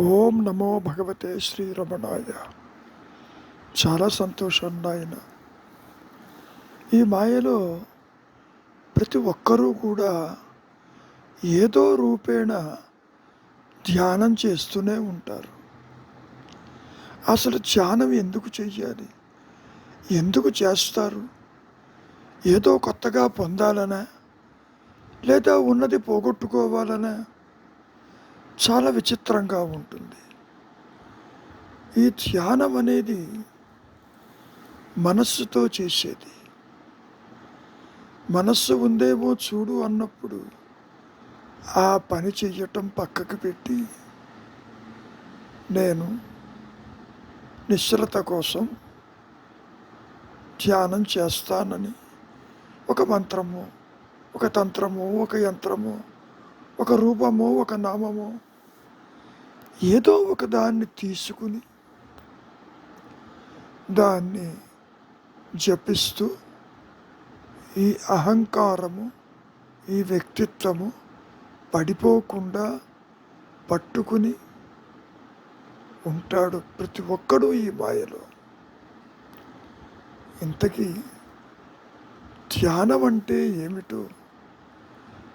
ఓం నమో భగవతే శ్రీరమణాయ చాలా సంతోషం నాయన. ఈ మాయలో ప్రతి ఒక్కరూ కూడా ఏదో రూపేణ ధ్యానం చేస్తూనే ఉంటారు. అసలు ధ్యానం ఎందుకు చేయాలి ఎందుకు చేస్తారు? ఏదో కొత్తగా పొందాలనా? లేదా ఉన్నది పోగొట్టుకోవాలనా? చాలా విచిత్రంగా ఉంటుంది. ఈ ధ్యానం అనేది మనస్సుతో చేసేది. మనస్సు ఉందేమో చూడు అన్నప్పుడు ఆ పని చెయ్యటం పక్కకు పెట్టి నేను నిశ్రత కోసం ధ్యానం చేస్తానని ఒక మంత్రము ఒక తంత్రము ఒక యంత్రము ఒక రూపము ఒక నామము ఏదో ఒక దాన్ని తీసుకుని దాన్ని జపిస్తూ ఈ అహంకారము ఈ వ్యక్తిత్వము పడిపోకుండా పట్టుకుని ఉంటాడు ప్రతి ఒక్కడూ ఈ మాయలో. ఇంతకీ ధ్యానం అంటే ఏమిటో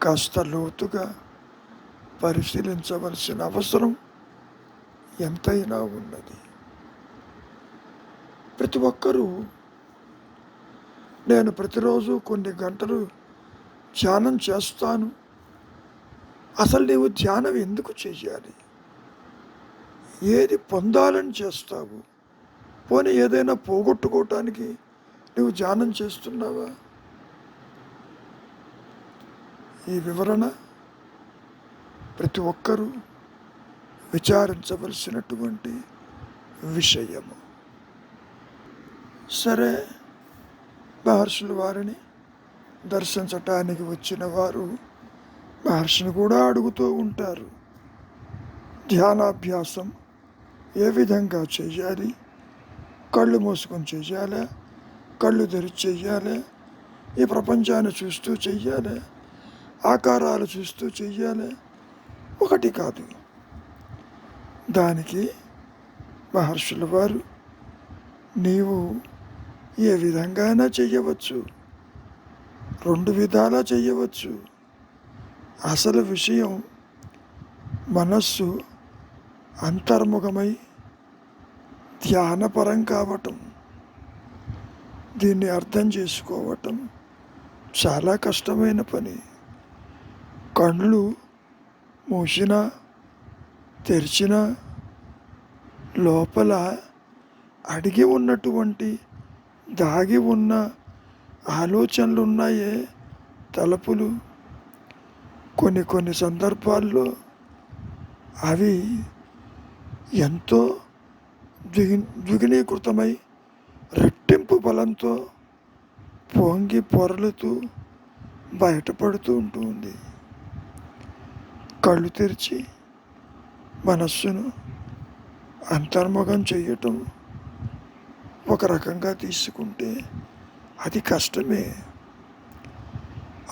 కాస్త లోతుగా పరిశీలించవలసిన అవసరం ఎంతైనా ఉన్నది. ప్రతి ఒక్కరూ నేను ప్రతిరోజు కొన్ని గంటలు ధ్యానం చేస్తాను. అసలు నీవు ధ్యానం ఎందుకు చేయాలి? ఏది పొందాలని చేస్తావు? పోనీ ఏదైనా పోగొట్టుకోవటానికి నువ్వు ధ్యానం చేస్తున్నావా? ఈ వివరణ ప్రతి ఒక్కరూ విచారించవలసినటువంటి విషయము. సరే మహర్షులు వారిని దర్శించటానికి వచ్చిన వారు మహర్షిని కూడా అడుగుతూ ఉంటారు. ధ్యానాభ్యాసం ఏ విధంగా చేయాలి? కళ్ళు మూసుకొని చేయాలా? కళ్ళు తెరిచి చెయ్యాలి ఈ ప్రపంచాన్ని చూస్తూ చెయ్యాలి ఆకారాలు చూస్తూ చెయ్యాలి ఒకటి కాదు. దానికి మహర్షుల వారు నీవు ఏ విధంగానా చెయ్యవచ్చు? రెండు విధాలా చెయ్యవచ్చు. అసలు విషయం మనస్సు అంతర్ముఖమై ధ్యానపరం కావటం దీన్ని అర్థం చేసుకోవటం చాలా కష్టమైన పని. కళ్ళు మూసినా తెరిచిన లోపల అడిగి ఉన్నటువంటి దాగి ఉన్న ఆలోచనలు ఉన్నాయే తలుపులు. కొన్ని కొన్ని సందర్భాల్లో అవి ఎంతో ద్విగి ద్విగుణీకృతమై రెట్టింపు బలంతో పొంగి పొరలుతూ బయటపడుతూ ఉంటుంది కళ్ళు తెరిచి మనస్సును అంతర్ముఖం చేయటం ఒక రకంగా తీసుకుంటే అది కష్టమే.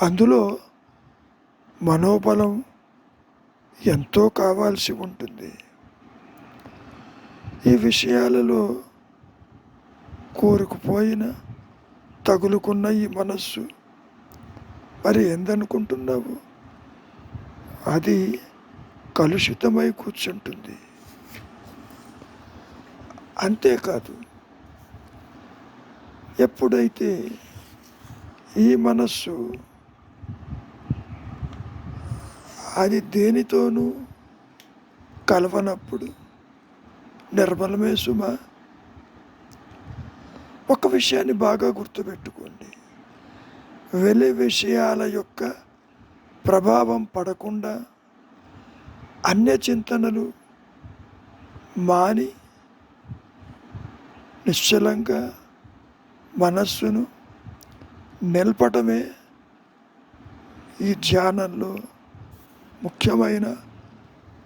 అందులో మనోబలం ఎంతో కావాల్సి ఉంటుంది. ఈ విషయాలలో కోరుకుపోయిన తగులుకున్న ఈ మనస్సు మరి ఎందనుకుంటున్నావు? అది కలుషితమై కూర్చుంటుంది. అంతేకాదు ఎప్పుడైతే ఈ మనస్సు అది దేనితోనూ కలవనప్పుడు నిర్మలమే సుమ. ఒక విషయాన్ని బాగా గుర్తుపెట్టుకోండి. వెలి విషయాల యొక్క ప్రభావం పడకుండా అన్య చింతనలు మాని నిశ్చలంగా మనస్సును నిలపటమే ఈ ధ్యానంలో ముఖ్యమైన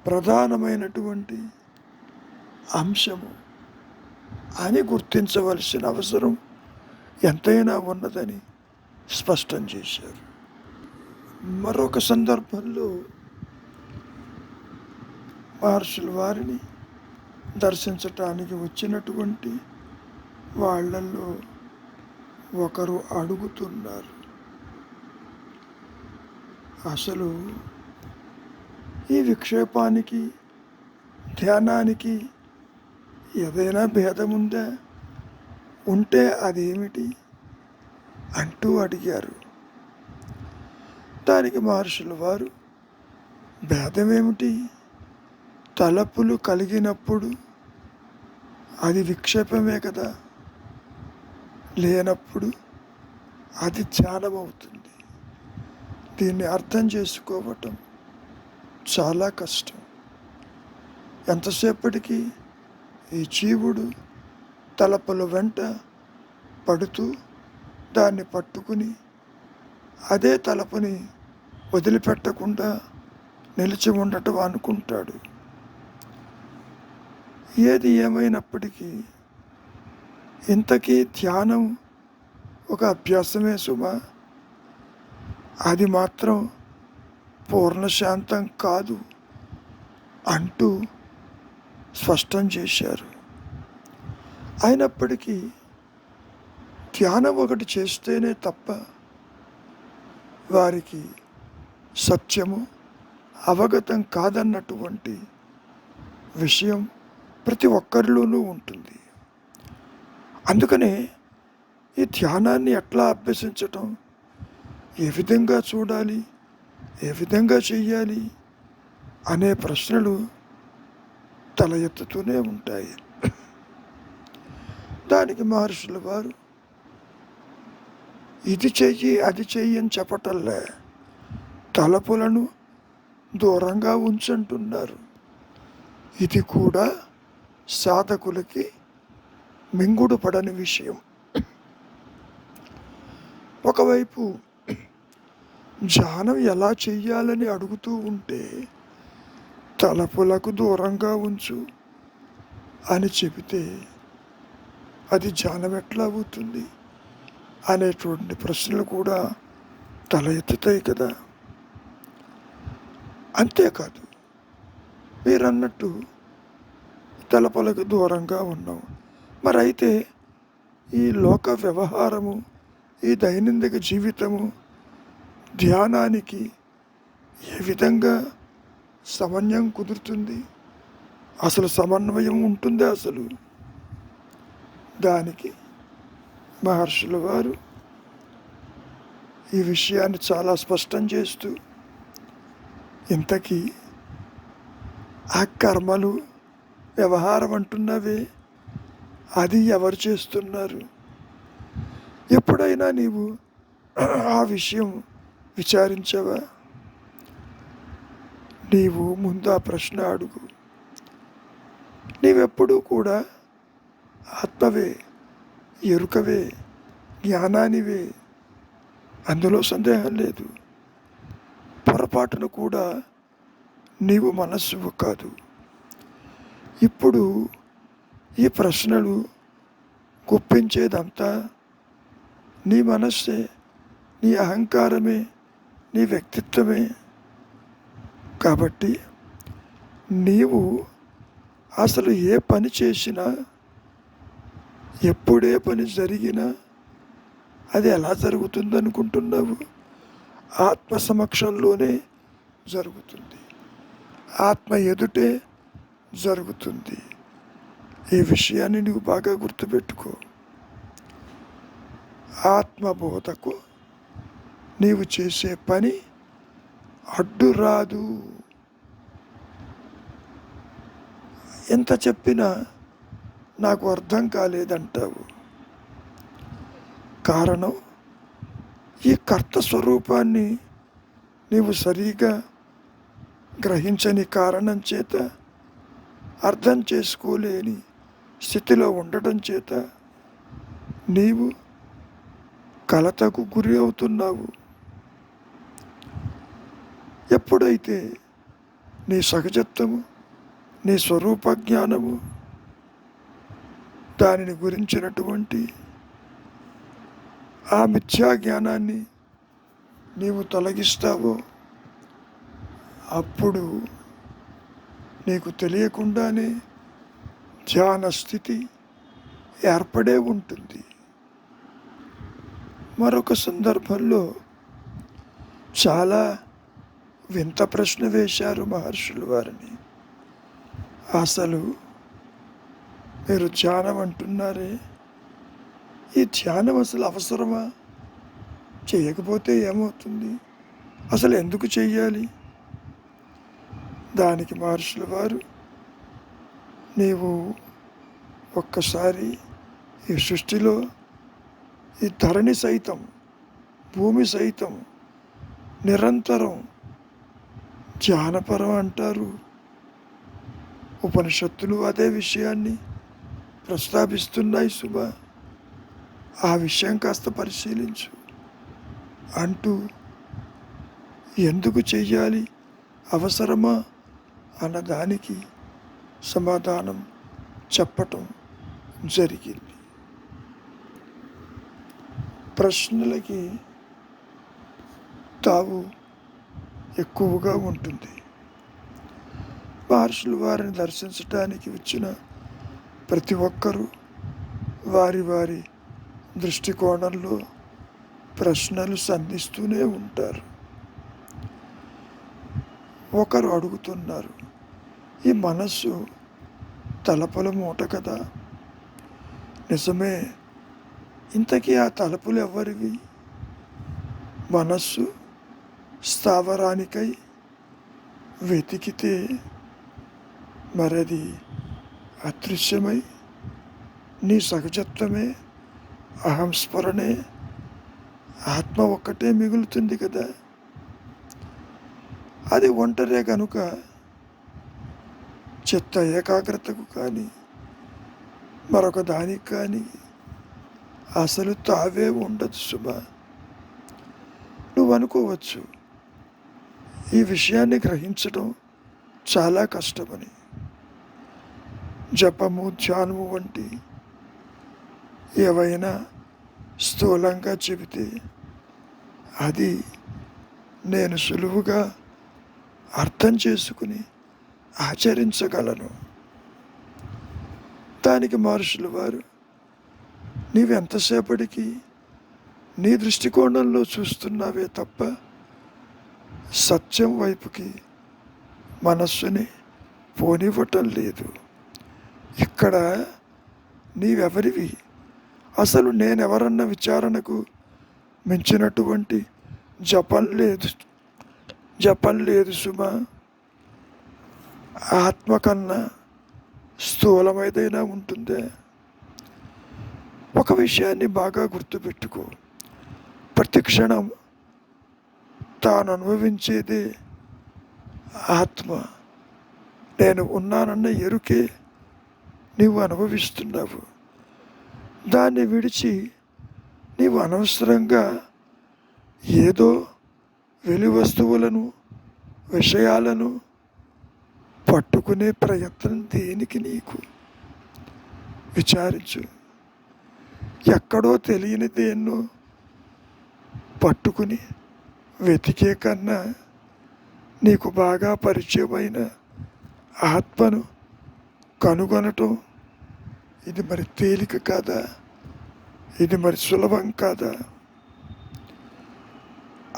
ప్రధానమైనటువంటి అంశము. అని గుర్తించవలసిన అవసరం ఎంతైనా ఉన్నదని స్పష్టం చేశారు. మరొక సందర్భంలో మహర్షుల వారిని దర్శించటానికి వచ్చినటువంటి వాళ్ళల్లో ఒకరు అడుగుతున్నారు. అసలు ఈ విక్షేపానికి ధ్యానానికి ఏదైనా భేదం ఉందా? ఉంటే అదేమిటి? అంటూ అడిగారు. దానికి మహర్షుల వారు భేదమేమిటి? తలపులు కలిగినప్పుడు అది విక్షేపమే కదా. లేనప్పుడు అది ధ్యానం అవుతుంది దీన్ని అర్థం చేసుకోవటం చాలా కష్టం. ఎంతసేపటికి ఈ జీవుడు తలపుల వెంట పడుతూ దాన్ని పట్టుకుని అదే తలపుని వదిలిపెట్టకుండా నిలిచి ఉండటం అనుకుంటాడు. ఏది ఏమైనప్పటికీ ఇంతకీ ధ్యానం ఒక అభ్యాసమే సుమా. అది మాత్రం పూర్ణశాంతం కాదు అంటూ స్పష్టం చేశారు. అయినప్పటికీ ధ్యానం ఒకటి చేస్తేనే తప్ప వారికి సత్యము అవగతం కాదన్నటువంటి విషయం ప్రతి ఒక్కరిలోనూ ఉంటుంది. అందుకనే ఈ ధ్యానాన్ని ఎట్లా అభ్యసించటం? ఏ విధంగా చూడాలి? ఏ విధంగా చెయ్యాలి? అనే ప్రశ్నలు తల ఎత్తుతూనే ఉంటాయి. దానికి మహర్షుల వారు ఇది చెయ్యి అది చెయ్యి అని చెప్పటంలే. తలపులను దూరంగా ఉంచంటున్నారు. ఇది కూడా సాధకులకి మింగుడు పడని విషయం. ఒకవైపు ధ్యానం ఎలా చెయ్యాలని అడుగుతూ ఉంటే తలపులకు దూరంగా ఉంచు అని చెబితే అది ధ్యానం ఎట్లా అవుతుంది అనేటువంటి ప్రశ్నలు కూడా తల ఎత్తుతాయి కదా. అంతేకాదు మీరన్నట్టు తలపలకు దూరంగా ఉన్నాం మరి అయితే ఈ లోక వ్యవహారము ఈ దైనందిక జీవితము ధ్యానానికి ఏ విధంగా సమన్వయం కుదురుతుంది? అసలు సమన్వయం ఉంటుంది అసలు? దానికి మహర్షుల వారు ఈ విషయాన్ని చాలా స్పష్టం చేస్తూ ఇంతకీ ఆ కర్మలు వ్యవహారం అంటున్నావే. అది ఎవరు చేస్తున్నారు? ఎప్పుడైనా నీవు ఆ విషయం విచారించవా? నీవు ముందు ఆ ప్రశ్న అడుగు. నీవెప్పుడూ కూడా ఆత్మవే ఎరుకవే జ్ఞానానివే. అందులో సందేహం లేదు. పొరపాటును కూడా నీవు మనస్సు కాదు. ఇప్పుడు ఈ ప్రశ్నలు గుప్పించేదంతా నీ మనస్సే నీ అహంకారమే నీ వ్యక్తిత్వమే. కాబట్టి నీవు అసలు ఏ పని చేసినా ఎప్పుడే పని జరిగినా అది ఎలా జరుగుతుందనుకుంటున్నావు? ఆత్మ సమక్షంలోనే జరుగుతుంది. ఆత్మ ఎదుటే జరుగుతుంది. ఈ విషయాన్ని నువ్వు బాగా గుర్తుపెట్టుకో. ఆత్మబోధకు నీవు చేసే పని అడ్డు రాదు. ఎంత చెప్పినా నాకు అర్థం కాలేదంటావు. కారణం ఈ కర్త స్వరూపాన్ని నీవు సరిగా గ్రహించని కారణం చేత అర్థం చేసుకోలేని స్థితిలో ఉండటం చేత నీవు కలతకు గురి అవుతున్నావు. ఎప్పుడైతే నీ సహజత్వము నీ స్వరూప జ్ఞానము దానిని గురించినటువంటి ఆ మిథ్యా జ్ఞానాన్ని నీవు తొలగిస్తావో అప్పుడు నీకు తెలియకుండానే ధ్యాన స్థితి ఏర్పడే ఉంటుంది. మరొక సందర్భంలో చాలా వింత ప్రశ్న వేశారు మహర్షులు వారిని. అసలు మీరు ధ్యానం అంటున్నారే? ఈ ధ్యానం అసలు అవసరమా? చేయకపోతే ఏమవుతుంది? అసలు ఎందుకు చెయ్యాలి? దానికి మహర్షుల వారు నీవు ఒక్కసారి ఈ సృష్టిలో ఈ ధరణి సైతం భూమి సైతం నిరంతరం ధ్యానపరం అంటారు. ఉపనిషత్తులు అదే విషయాన్ని ప్రస్తావిస్తున్నాయి శుభ ఆ విషయం కాస్త పరిశీలించు. అంటూ ఎందుకు చెయ్యాలి? అవసరమా? అన్నదానికి సమాధానం చెప్పటం జరిగింది. ప్రశ్నలకి తావు ఎక్కువగా ఉంటుంది. మహర్షులు వారిని దర్శించడానికి వచ్చిన ప్రతి ఒక్కరూ వారి వారి దృష్టికోణంలో ప్రశ్నలు సంధిస్తూనే ఉంటారు. ఒకరు అడుగుతున్నారు ఈ మనస్సు తలపుల మూట కదా. నిజమే ఇంతకీ ఆ తలుపులు ఎవరివి? మనస్సు స్థావరానికై వెతికితే మరది అదృశ్యమై నీ సహజత్వమే అహంస్మరణే ఆత్మ ఒక్కటే మిగులుతుంది కదా. అది ఒంటరే కనుక చిత్త ఏకాగ్రతకు కానీ మరొక దానికి కానీ అసలు తావే ఉండదు శుభ నువ్వు అనుకోవచ్చు ఈ విషయాన్ని గ్రహించడం చాలా కష్టమని. జపము ధ్యానము వంటి ఏవైనా స్థూలంగా చెబితే అది నేను సులువుగా అర్థం చేసుకుని ఆచరించగలను. దానికి మహర్షులు వారు నీవెంతసేపటికి నీ దృష్టికోణంలో చూస్తున్నావే తప్ప సత్యం వైపుకి మనస్సుని పోనివ్వటం లేదు. ఇక్కడ నీవెవరివి? అసలు నేనెవరన్న విచారణకు మించినటువంటి జపం లేదు. జపం లేదు సుమా. ఆత్మ కన్నా స్థూలమైదైనా ఉంటుందే. ఒక విషయాన్ని బాగా గుర్తుపెట్టుకో. ప్రతి క్షణం తాను అనుభవించేది ఆత్మ. నేను ఉన్నానన్న ఎరుకే నీవు అనుభవిస్తున్నావు. దాన్ని విడిచి నీవు అనవసరంగా ఏదో వెలి వస్తువులను విషయాలను పట్టుకునే ప్రయత్నం దేనికి నీకు? విచారించు. ఎక్కడో తెలియని దేన్నో పట్టుకుని వెతికే కన్నా నీకు బాగా పరిచయమైన ఆత్మను కనుగొనటం ఇది మరి తేలిక కాదా? ఇది మరి సులభం కాదా?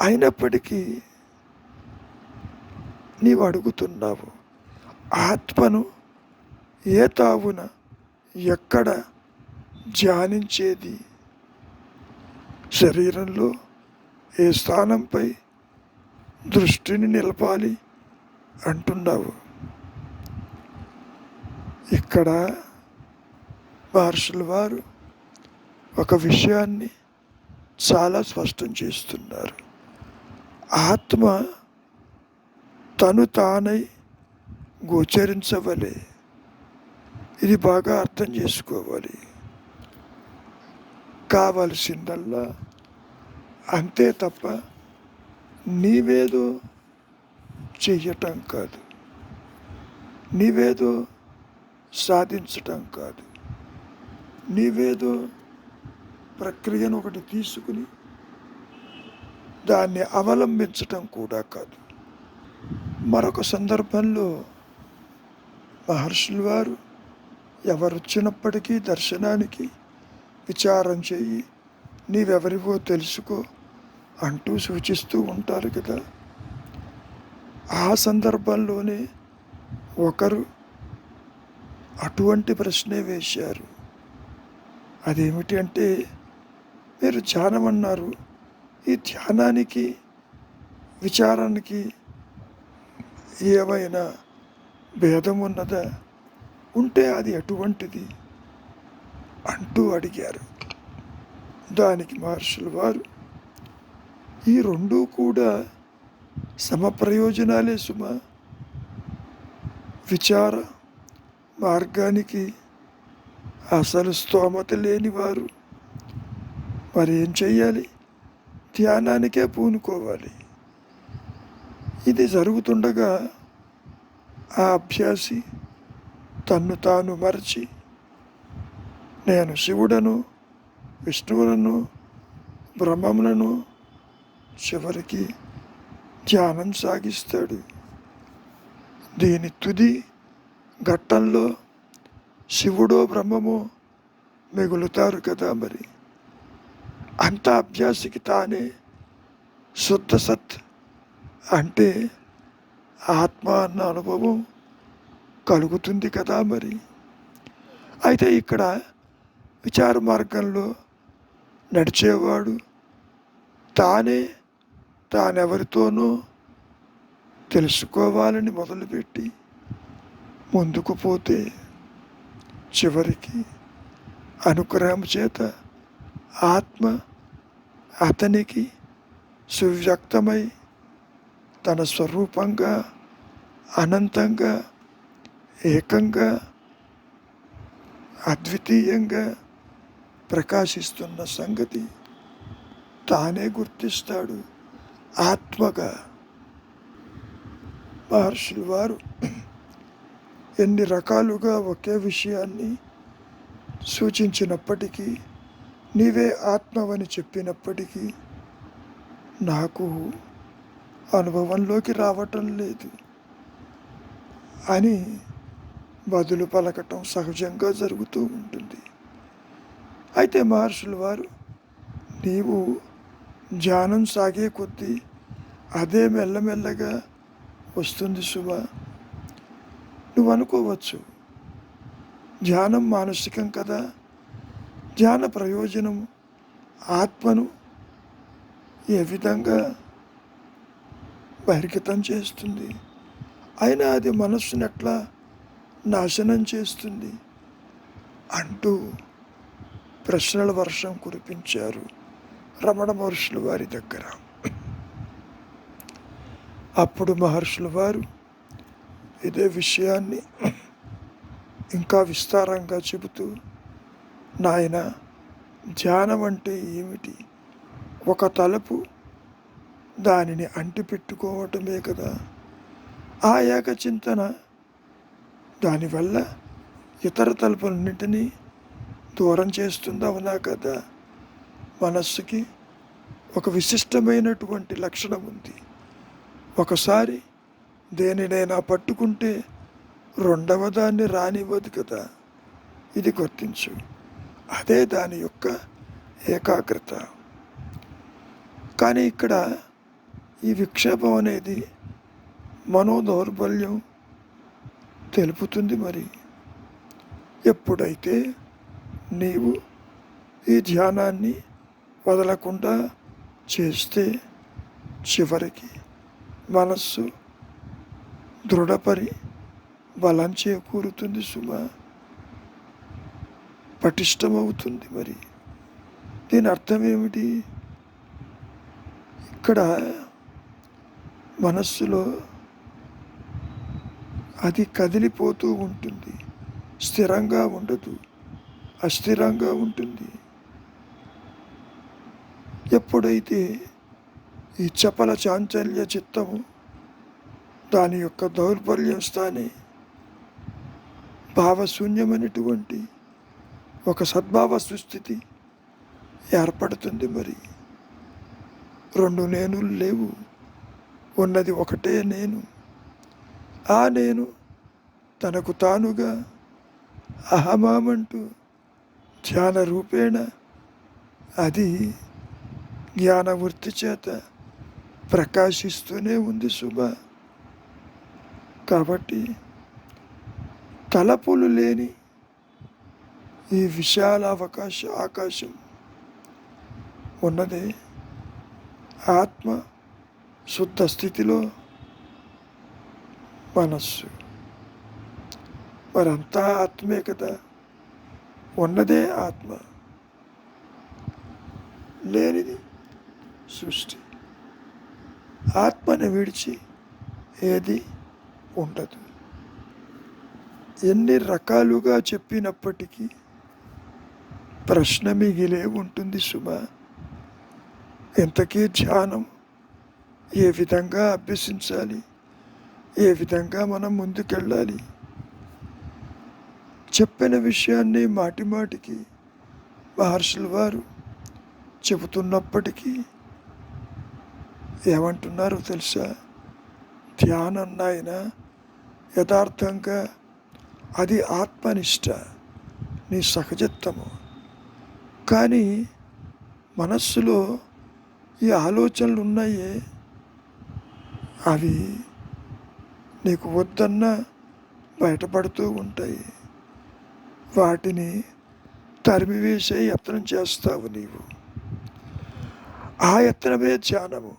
అయినప్పటికీ నీవు అడుగుతున్నావు. ఆత్మను ఏ తావున ఎక్కడ ధ్యానించేది? శరీరంలో ఏ స్థానంపై దృష్టిని నిలపాలి అంటున్నావు? ఇక్కడ మహర్షుల వారు ఒక విషయాన్ని చాలా స్పష్టం చేస్తున్నారు. ఆత్మ తను తానై గోచరించవలే. ఇది బాగా అర్థం చేసుకోవాలి. కావలసిందల్లా అంతే తప్ప నీవేదో చెయ్యటం కాదు. నీవేదో సాధించటం కాదు. నీవేదో ప్రక్రియను ఒకటి తీసుకుని దాన్ని అవలంబించటం కూడా కాదు. మరొక సందర్భంలో మహర్షులు వారు ఎవరొచ్చినప్పటికీ దర్శనానికి విచారం చెయ్యి నీవెవరివో తెలుసుకో అంటూ సూచిస్తూ ఉంటారు కదా. ఆ సందర్భంలోనే ఒకరు అటువంటి ప్రశ్నే వేశారు. అదేమిటి అంటే మీరు ధ్యానం అన్నారు ఈ ధ్యానానికి విచారానికి ఏమైనా భేదం ఉన్నదా ఉంటే అది అటువంటిది అంటూ అడిగారు. దానికి మహర్షుల వారు ఈ రెండూ కూడా సమప్రయోజనాలే సుమ. విచార మార్గానికి అసలు స్తోమత లేని వారు. మరి ఏం చెయ్యాలి? ధ్యానానికే పూనుకోవాలి. ఇది జరుగుతుండగా ఆ అభ్యాసి తన్ను తాను మరచి నేను శివుడను విష్ణువులను బ్రహ్మములను చివరికి ధ్యానం సాగిస్తాడు. దీని తుది ఘట్టంలో శివుడో బ్రహ్మమో మిగులుతారు కదా మరి. అంత అభ్యాసికి తానే శుద్ధ సత్ అంటే ఆత్మ అన్న అనుభవం కలుగుతుంది కదా మరి. అయితే ఇక్కడ విచార మార్గంలో నడిచేవాడు తానే తానెవరితోనో తెలుసుకోవాలని మొదలుపెట్టి ముందుకు పోతే చివరికి అనుగ్రహం చేత ఆత్మ అతనికి సువ్యక్తమై తన స్వరూపంగా అనంతంగా ఏకంగా అద్వితీయంగా ప్రకాశిస్తున్న సంగతి తానే గుర్తిస్తాడు ఆత్మగా. మహర్షులు వారు ఎన్ని రకాలుగా ఒకే విషయాన్ని సూచించినప్పటికీ నీవే ఆత్మవని చెప్పినప్పటికీ నాకు అనుభవంలోకి రావటం లేదు. అని బదులు పలకటం సహజంగా జరుగుతూ ఉంటుంది. అయితే మహర్షుల వారు నీవు ధ్యానం సాగే కొద్దీ అదే మెల్లమెల్లగా వస్తుంది శుభ నువ్వు అనుకోవచ్చు ధ్యానం మానసికం కదా. ధ్యాన ప్రయోజనం ఆత్మను ఏ విధంగా బహిర్గతం చేస్తుంది? అయినా అది మనస్సును ఎట్లా నాశనం చేస్తుంది అంటూ ప్రశ్నల వర్షం కురిపించారు రమణ మహర్షుల వారి దగ్గర. అప్పుడు మహర్షుల వారు ఇదే విషయాన్ని ఇంకా విస్తారంగా చెబుతూ నాయన ధ్యానం అంటే ఏమిటి? ఒక తలుపు దానిని అంటి పెట్టుకోవటమే కదా. ఆ ఏకచింతన దానివల్ల ఇతర తలుపులన్నింటినీ దూరం చేస్తుందవునా కదా మనస్సుకి ఒక విశిష్టమైనటువంటి లక్షణం ఉంది. ఒకసారి దేనినైనా పట్టుకుంటే రెండవ దాన్ని రానివ్వదు కదా. ఇది గుర్తించు. అదే దాని యొక్క ఏకాగ్రత. కానీ ఇక్కడ ఈ విక్షేపం అనేది మనోదౌర్బల్యం తెలుపుతుంది మరి. ఎప్పుడైతే నీవు ఈ ధ్యానాన్ని వదలకుండా చేస్తే చివరికి మనస్సు దృఢపరి బలం చేకూరుతుంది సుమ. పటిష్టమవుతుంది మరి. దీని అర్థం ఏమిటి? ఇక్కడ మనస్సులో అది కదిలిపోతూ ఉంటుంది. స్థిరంగా ఉండదు. అస్థిరంగా ఉంటుంది. ఎప్పుడైతే ఈ చపల చాంచల్య చిత్తము దాని యొక్క దౌర్బల్యం స్థానే భావశూన్యమైనటువంటి ఒక సద్భావ సుస్థితి ఏర్పడుతుంది మరి. రెండు నేను లేవు. ఉన్నది ఒకటే నేను. ఆ నేను తనకు తానుగా అహమామంటూ ధ్యాన రూపేణ అది జ్ఞానవృత్తి చేత ప్రకాశిస్తూనే ఉంది శుభ కాబట్టి తలపులు లేని ఈ విశాల అవకాశ ఆకాశం ఉన్నదే ఆత్మ శుద్ధ స్థితిలో మనస్సు మరంతా ఆత్మే కదా ఉన్నదే ఆత్మ లేనిది సృష్టి ఆత్మని విడిచి ఏది ఉండదు ఎన్ని రకాలుగా చెప్పినప్పటికీ ప్రశ్న మిగిలే ఉంటుంది సుమ ఇంతకీ ధ్యానం ఏ విధంగా అభ్యసించాలి ఏ విధంగా మనం ముందుకెళ్ళాలి? చెప్పిన విషయాన్ని మాటిమాటికి మహర్షులు వారు చెబుతున్నప్పటికీ ఏమంటున్నారో తెలుసా? ధ్యానం నాయన యథార్థంగా అది ఆత్మనిష్ట నీ సహజత్వము. కానీ మనస్సులో ఈ ఆలోచనలు ఉన్నాయే అవి నీకు వద్దన్నా బయటపడుతూ ఉంటాయి. వాటిని తరిమివేసే యత్నం చేస్తావు నీవు. ఆ యత్నమే ధ్యానము.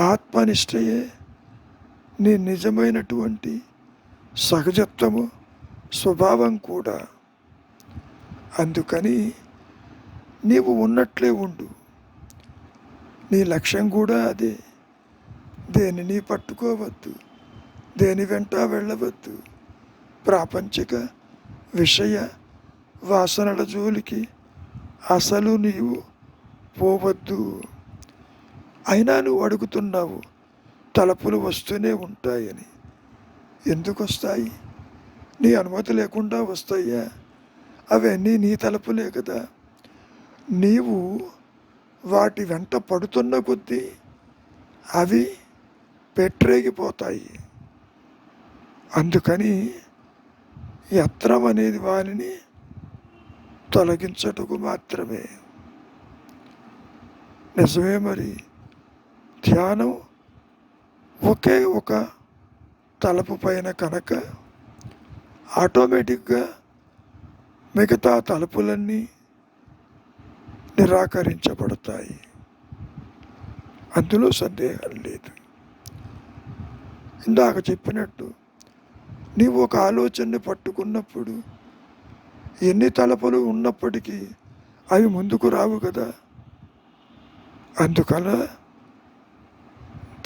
ఆత్మనిష్టయే నీ నిజమైనటువంటి సహజత్వము స్వభావం కూడా. అందుకని నీవు ఉన్నట్లే ఉండు. నీ లక్ష్యం కూడా అదే. దేనిని పట్టుకోవద్దు దేని వెంట వెళ్ళవద్దు. ప్రాపంచిక విషయ వాసనల జోలికి అసలు నీవు పోవద్దు. అయినా నువ్వు అడుగుతున్నావు తలపులు వస్తూనే ఉంటాయని. ఎందుకు వస్తాయి నీ అనుమతి లేకుండా వస్తాయా? అవన్నీ నీ తలుపులే కదా. నీవు వాటి వెంట పడుతున్న కొద్దీ అవి పెట్టరేగిపోతాయి అందుకని యత్నం అనేది వానిని తొలగించటకు మాత్రమే. నిజమే మరి. ధ్యానం ఒకే ఒక తలపు పైన కనుక ఆటోమేటిక్గా మిగతా తలుపులన్నీ నిరాకరించబడతాయి. అందులో సందేహం లేదు. ఇందాక చెప్పినట్టు నీవు ఒక ఆలోచనని పట్టుకున్నప్పుడు ఎన్ని తలపలు ఉన్నప్పటికీ అవి ముందుకు రావు కదా. అందుకల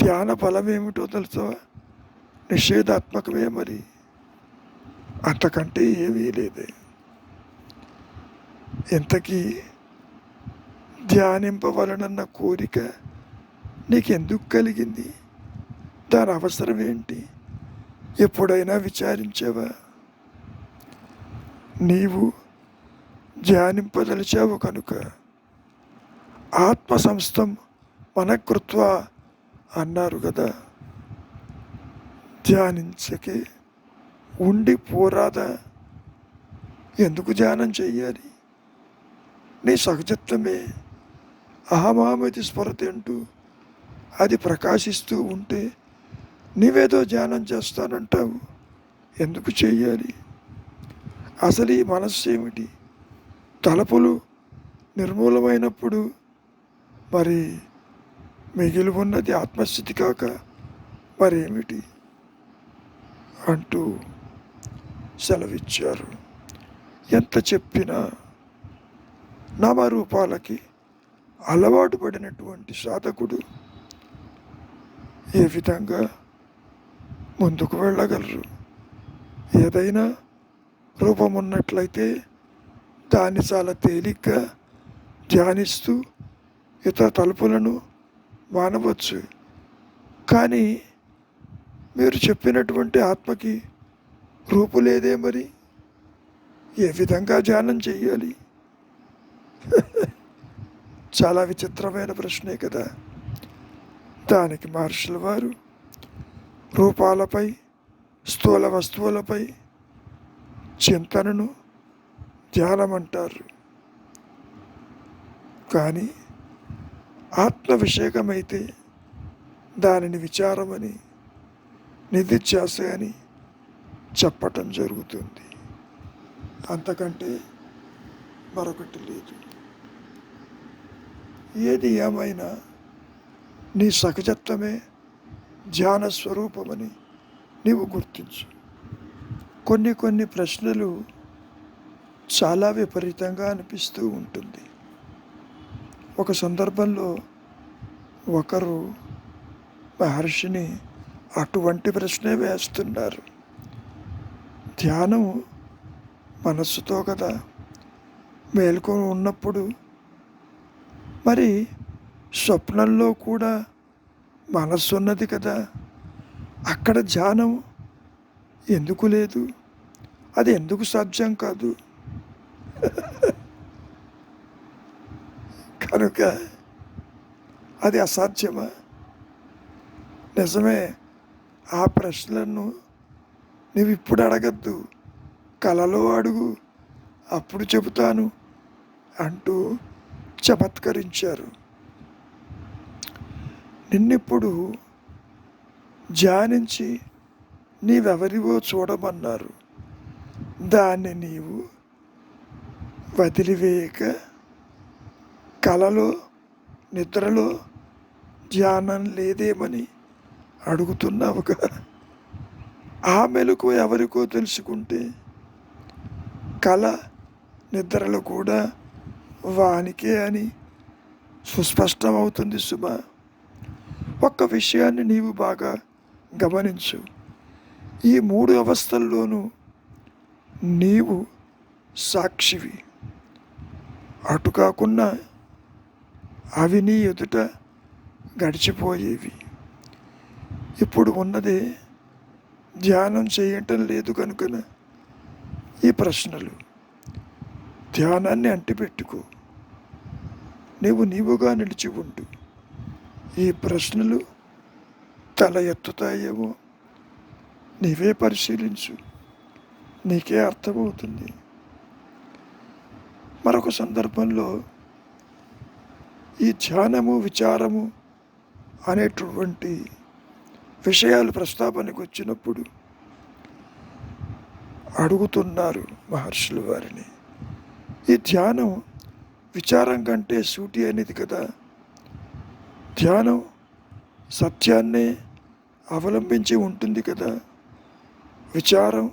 ధ్యాన ఫలం ఏమిటో తెలుసా? నిషేధాత్మకమే మరి. అంతకంటే ఏమీ లేదే. ఇంతకీ ధ్యానింపవలనన్న కోరిక నీకెందుకు కలిగింది? దాని అవసరం ఏంటి? ఎప్పుడైనా విచారించావా? నీవు ధ్యానింపదలిచావు కనుక ఆత్మ సంస్థం మనకృత్వ అన్నారు కదా ధ్యానించకే ఉండి పోరాదా? ఎందుకు ధ్యానం చెయ్యాలి? నీ సహజత్వమే. అహమామతి స్ఫురత అంటూ అది ప్రకాశిస్తూ ఉంటే నీవేదో ధ్యానం చేస్తానంటావు. ఎందుకు చేయాలి అసలు ఈ మనస్సు ఏమిటి? తలపులు నిర్మూలమైనప్పుడు మరి మిగిలి ఉన్నది ఆత్మస్థితి కాక మరేమిటి? అంటూ సెలవిచ్చారు. ఎంత చెప్పినా నామరూపాలకి అలవాటు పడినటువంటి సాధకుడు ఏ విధంగా ముందుకు వెళ్ళగలరు. ఏదైనా రూపం ఉన్నట్లయితే దాన్ని చాలా తేలిగ్గా ధ్యానిస్తూ ఇతర తలుపులను మానవచ్చు. కానీ మీరు చెప్పినటువంటి ఆత్మకి రూపు లేదే మరి? ఏ విధంగా ధ్యానం చేయాలి చాలా విచిత్రమైన ప్రశ్నే కదా. దానికి మహర్షుల వారు రూపాలపై స్థూల వస్తువులపై చింతనను ధ్యానం అంటారు కానీ ఆత్మవిషేకమైతే దానిని విచారమని నిధిధ్యాస అని చెప్పటం జరుగుతుంది. అంతకంటే మరొకటి లేదు. ఏది ఏమైనా నీ సహజత్వమే ధ్యాన స్వరూపమని నీవు గుర్తించు. కొన్ని కొన్ని ప్రశ్నలు చాలా విపరీతంగా అనిపిస్తూ ఉంటుంది. ఒక సందర్భంలో ఒకరు మహర్షిని అటువంటి ప్రశ్నే వేస్తున్నారు. ధ్యానం మనస్సుతో కదా మేల్కొని ఉన్నప్పుడు మరి స్వప్నంలో కూడా మనస్సు ఉన్నది కదా. అక్కడ ధ్యానం ఎందుకు లేదు? అది ఎందుకు సాధ్యం కాదు? కనుక అది అసాధ్యమా? నిజమే ఆ ప్రశ్నలను నువ్వు ఇప్పుడు అడగద్దు. కలలో అడుగు అప్పుడు చెబుతాను అంటూ చమత్కరించారు. నిన్నెప్పుడు ధ్యానించి నీవెవరివో చూడమన్నారు. దాన్ని నీవు వదిలివేయక కలలో నిద్రలో ధ్యానం లేదేమని అడుగుతున్నావుగా? ఆ మెలకు ఎవరికో తెలుసుకుంటే కళ నిద్రలు కూడా వానికే అని సుస్పష్టమవుతుంది సుమ. ఒక్క విషయాన్ని నీవు బాగా గమనించు. ఈ మూడు అవస్థల్లోనూ నీవు సాక్షివి. అటు కాకుండా అవి నీ ఎదుట గడిచిపోయేవి. ఇప్పుడు ఉన్నది ధ్యానం చేయటం లేదు కనుక ఈ ప్రశ్నలు. ధ్యానాన్ని అంటిపెట్టుకో. నీవు నీవుగా నిలిచి ఉండు. ఈ ప్రశ్నలు తల ఎత్తుతాయేమో నీవే పరిశీలించు. నీకే అర్థమవుతుంది. మరొక సందర్భంలో ఈ ధ్యానము విచారము అనేటువంటి విషయాలు ప్రస్తావనకు వచ్చినప్పుడు అడుగుతున్నారు మహర్షులు వారిని. ఈ ధ్యానం విచారం కంటే సూటి అనేది కదా. ధ్యానం సత్యాన్ని అవలంబించి ఉంటుంది కదా. విచారం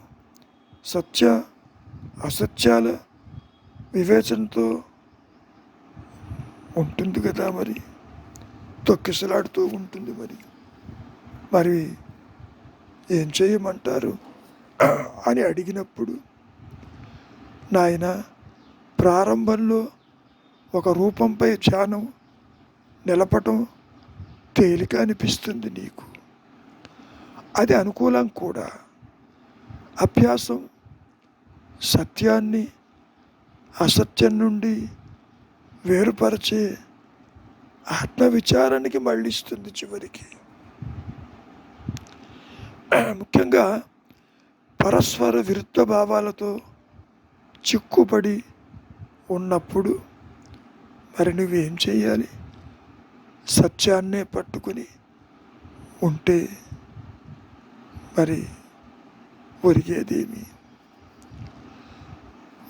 సత్య అసత్యాల వివేచనతో ఉంటుంది కదా మరి. తొక్కిసలాడుతూ ఉంటుంది మరి. మరి ఏం చేయమంటారు? అని అడిగినప్పుడు నాయన ప్రారంభంలో ఒక రూపంపై ధ్యానం నిలపటం తేలిక అనిపిస్తుంది నీకు? అది అనుకూలం కూడా. అభ్యాసం సత్యాన్ని అసత్యం నుండి వేరుపరిచే ఆత్మవిచారానికి మళ్ళిస్తుంది చివరికి. ముఖ్యంగా పరస్పర విరుద్ధ భావాలతో చిక్కుపడి ఉన్నప్పుడు మరి నువ్వేం చేయాలి సత్యాన్నే పట్టుకుని ఉంటే మరి ఒరిగేదేమి?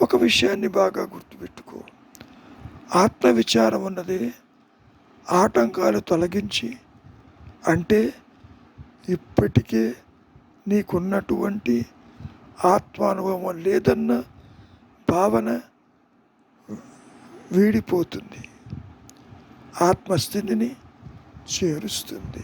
ఒక విషయాన్ని బాగా గుర్తుపెట్టుకో. ఆత్మవిచారం ఉన్నది ఆటంకాలు తొలగించి అంటే ఇప్పటికే నీకున్నటువంటి ఆత్మానుభవం లేదన్న భావన వీడిపోతుంది. ఆత్మస్థితిని చేరుస్తుంది.